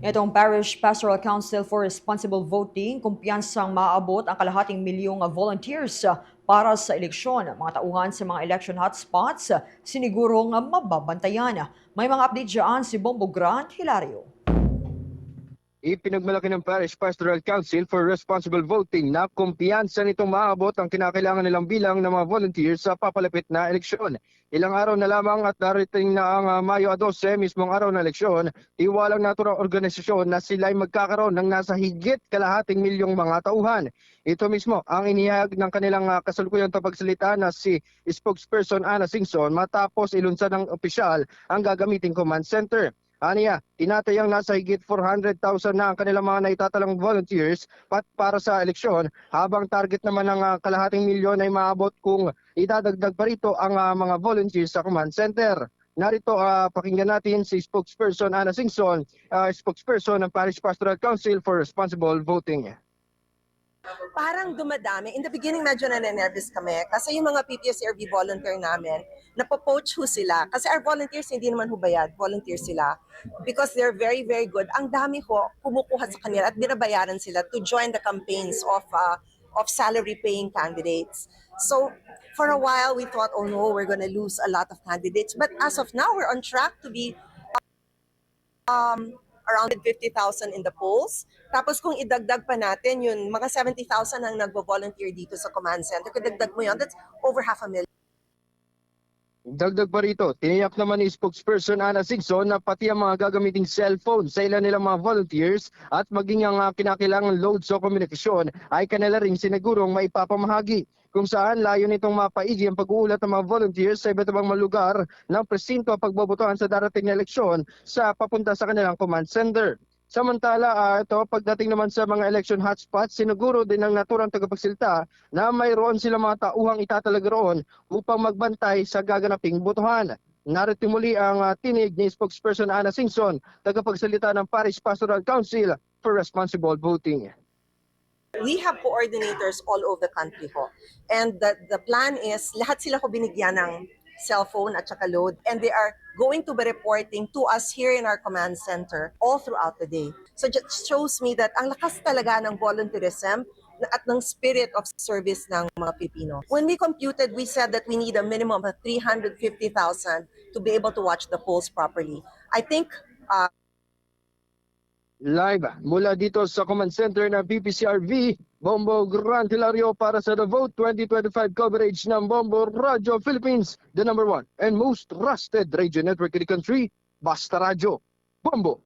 Itong Parish Pastoral Council for Responsible Voting, kumpiyansang maaabot ang kalahating milyong volunteers ah, para sa eleksyon. Mga tauhan sa mga election hotspots, ah, sinigurong mababantayan. May mga update dyan si Bombo Grant Hilario. Ipinagmalaki ng Parish Pastoral Council for Responsible Voting na kumpiyansa nitong maabot ang kinakailangan nilang bilang ng mga volunteers sa papalapit na eleksyon. Ilang araw na lamang at darating na ang ah, Mayo 12, mismong araw ng eleksyon, iwalang naturang organisasyon na sila ay magkakaroon ng nasa higit kalahating milyong mga tauhan. Ito mismo ang inihayag ng kanilang uh, kasalukuyang tapagsalita na si spokesperson Ana Singson matapos ilunsad ng opisyal ang gagamiting command center. Aniya, tinatayang nasa higit 400,000 na ang kanilang mga naitatalang volunteers pat para sa eleksyon habang target naman ng ah, kalahating milyon ay maabot kung idadagdag pa rito ang ah, mga volunteers sa command center. Narito ah, pakinggan natin si spokesperson Ana Singson, ah, spokesperson ng Parish Pastoral Council for Responsible Voting. Parang dumadami. In the beginning, medyo na-nervous kami kasi yung mga PPSRV volunteer namin, napopoach ho sila. Kasi our volunteers, hindi naman hubayad, volunteer sila. Because they're very, very good. Ang dami ho, kumukuha sa kanila at binabayaran sila to join the campaigns of uh, of salary-paying candidates. So, for a while, we thought, oh no, we're gonna lose a lot of candidates. But as of now, we're on track to be um, around 50,000 in the polls. Tapos kung idagdag pa natin yun, mga 70,000 ang nagvo-volunteer dito sa command center. Kung dagdag mo yun, that's over half a million. Dagdag pa rito, tiniyak naman ni spokesperson Ana Singson na pati ang mga gagamiting cellphone sa ilan nilang mga volunteers at maging ang uh, kinakailangan load sa komunikasyon ay kanila rin sinigurong maipapamahagi kung saan layo nitong mapaigi ang pag-uulat ng mga volunteers sa iba't ibang lugar ng presinto pagbobotohan sa darating na eleksyon sa papunta sa kanilang command center. Samantala, ah, ito pagdating naman sa mga election hotspots, sinuguro din ng naturang tagapagsilta na mayroon silang mga tauhang itatalaga roon upang magbantay sa gaganaping botohan. Narito muli ang ah, tinig ni spokesperson Ana Singson, tagapagsalita ng Parish Pastoral Council for Responsible Voting. We have coordinators all over the country ho. And the, the plan is, lahat sila ko binigyan ng cellphone at saka load. And they are going to be reporting to us here in our command center all throughout the day. So just shows me that ang lakas talaga ng volunteerism at ng spirit of service ng mga Pilipino. When we computed, we said that we need a minimum of 350,000 to be able to watch the polls properly. I think uh, Live mula dito sa command center ng BPCRV, Bombo Grant Hilario para sa The Vote 2025 coverage ng Bombo Radio Philippines, the number one and most trusted radio network in the country, Basta Radio. Bombo!